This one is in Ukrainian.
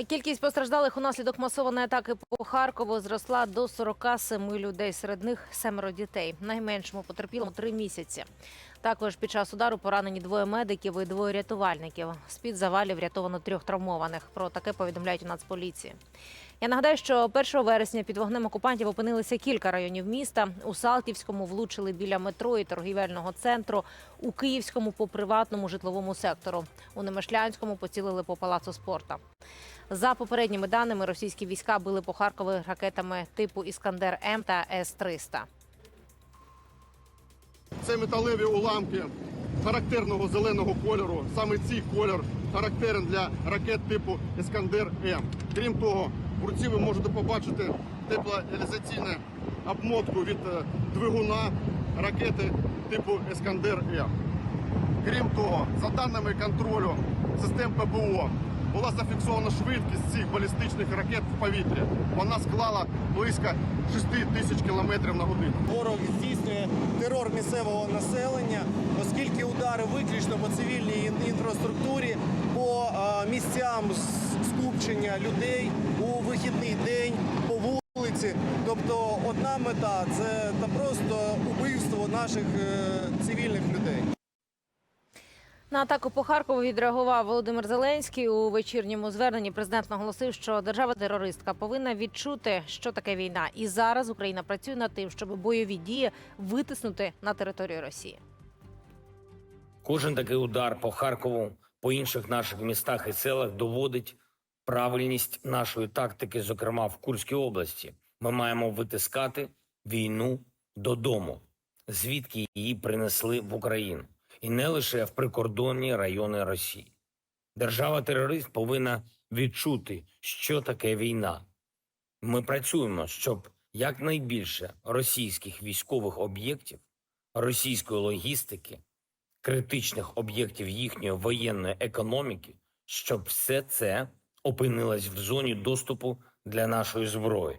А кількість постраждалих унаслідок масованої атаки по Харкову зросла до 47 людей. Серед них семеро дітей. Найменшому потерпілому три місяці. Також під час удару поранені двоє медиків і двоє рятувальників. З-під завалів врятовано трьох травмованих. Про таке повідомляють у Нацполіції. Я нагадаю, що 1 вересня під вогнем окупантів опинилися кілька районів міста. У Салтівському влучили біля метро і торгівельного центру. У Київському по приватному житловому сектору. У Немишлянському поцілили по палацу спорта. За попередніми даними, російські війська били по Харкові ракетами типу Іскандер М та С-300. Це металеві уламки характерного зеленого кольору. Саме цей кольор характерен для ракет типу Іскандер М. Крім того, в руці ви можете побачити теплоізоляційну обмотку від е, двигуна ракети типу Іскандер М. Крім того, за даними контролю систем ППО була зафіксована швидкість цих балістичних ракет в повітрі. Вона склала близько 6 тисяч кілометрів на годину. Ворог здійснює терор місцевого населення, оскільки удари виключно по цивільній інфраструктурі, по місцям скупчення людей у вихідний день, по вулиці. Тобто одна мета це та просто убивство наших е, цивільних людей. На атаку по Харкову відреагував Володимир Зеленський. У вечірньому зверненні президент наголосив, що держава-терористка повинна відчути, що таке війна. І зараз Україна працює над тим, щоб бойові дії витиснути на територію Росії. Кожен такий удар по Харкову, по інших наших містах і селах доводить правильність нашої тактики, зокрема в Курській області. Ми маємо витискати війну додому, звідки її принесли в Україну, і не лише в прикордонні райони Росії. Держава-терорист повинна відчути, що таке війна. Ми працюємо, щоб якнайбільше російських військових об'єктів, російської логістики, критичних об'єктів їхньої воєнної економіки, щоб все це опинилось в зоні доступу для нашої зброї.